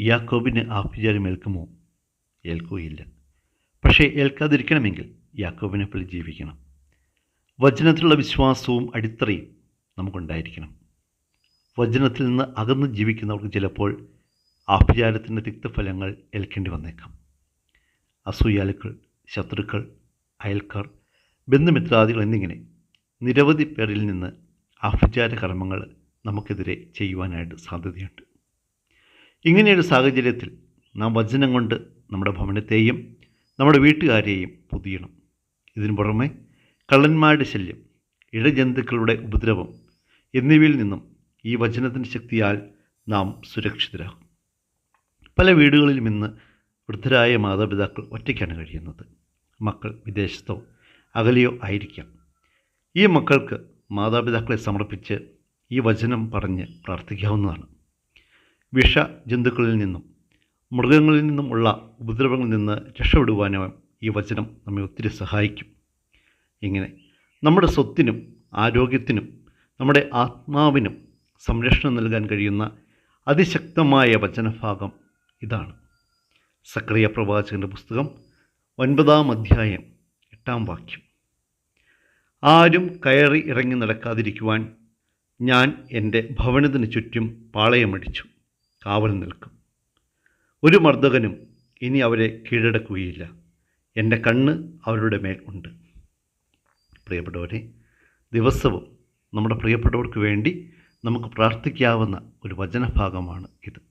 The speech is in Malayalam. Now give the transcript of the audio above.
യാക്കോബിന് ആഭിചാരം ഏൽക്കുമോ ഏൽക്കുകയില്ല. പക്ഷേ ഏൽക്കാതിരിക്കണമെങ്കിൽ യാക്കോബിനെ പോലെ ജീവിക്കണം. വചനത്തിലുള്ള വിശ്വാസവും അടിത്തറയും നമുക്കുണ്ടായിരിക്കണം. വചനത്തിൽ നിന്ന് അകന്ന് ജീവിക്കുന്നവർക്ക് ചിലപ്പോൾ ആഭിചാരത്തിന്റെ തിക്തഫലങ്ങൾ ഏൽക്കേണ്ടി വന്നേക്കാം. അസൂയാലുക്കൾ ശത്രുക്കൾ അയൽക്കാർ ബന്ധുമിത്രാദികൾ എന്നിങ്ങനെ നിരവധി പേരിൽ നിന്ന് ആഭിചാര കർമ്മങ്ങൾ നമുക്കെതിരെ ചെയ്യുവാനായിട്ട് സാധ്യതയുണ്ട്. ഇങ്ങനെയൊരു സാഹചര്യത്തിൽ നാം വചനം കൊണ്ട് നമ്മുടെ ഭവനത്തെയും നമ്മുടെ വീട്ടുകാരെയും പൊതിയണം. ഇതിനു പുറമെ കള്ളന്മാരുടെ ശല്യം ഇഴജന്തുക്കളുടെ ഉപദ്രവം എന്നിവയിൽ നിന്നും ഈ വചനത്തിന്റെ ശക്തിയാൽ നാം സുരക്ഷിതരാകും. പല വീടുകളിലും ഇന്ന് വൃദ്ധരായ മാതാപിതാക്കൾ ഒറ്റയ്ക്കാണ് കഴിയുന്നത്. മക്കൾ വിദേശത്തോ അകലെയോ ആയിരിക്കാം. ഈ മക്കൾക്ക് മാതാപിതാക്കളെ സമർപ്പിച്ച് ഈ വചനം പറഞ്ഞ് പ്രാർത്ഥിക്കാവുന്നതാണ്. വിഷ ജന്തുക്കളിൽ നിന്നും മൃഗങ്ങളിൽ നിന്നും ഉള്ള ഉപദ്രവങ്ങളിൽ നിന്ന് രക്ഷപ്പെടുവാനോ ഈ വചനം നമ്മെ ഒത്തിരി സഹായിക്കും. ഇങ്ങനെ നമ്മുടെ സ്വത്തിനും ആരോഗ്യത്തിനും നമ്മുടെ ആത്മാവിനും സംരക്ഷണം നൽകാൻ കഴിയുന്ന അതിശക്തമായ വചനഭാഗം ഇതാണ്. സക്രിയ പ്രവാചകന്റെ പുസ്തകം ഒൻപതാം അധ്യായം എട്ടാം വാക്യം. ആരും കയറി ഇറങ്ങി നടക്കാതിരിക്കുവാൻ ഞാൻ എന്റെ ഭവനത്തിന് ചുറ്റും പാളയമടിച്ചു. കാവൽ നിൽക്കും. ഒരു മർദ്ദകനും ഇനി അവരെ കീഴടക്കുകയില്ല. എന്റെ കണ്ണ് അവരുടെ മേൽ ഉണ്ട്. പ്രിയപ്പെട്ടവരെ ദിവസവും നമ്മുടെ പ്രിയപ്പെട്ടവർക്ക് വേണ്ടി നമുക്ക് പ്രാർത്ഥിക്കാവുന്ന ഒരു വചനഭാഗമാണ് ഇത്.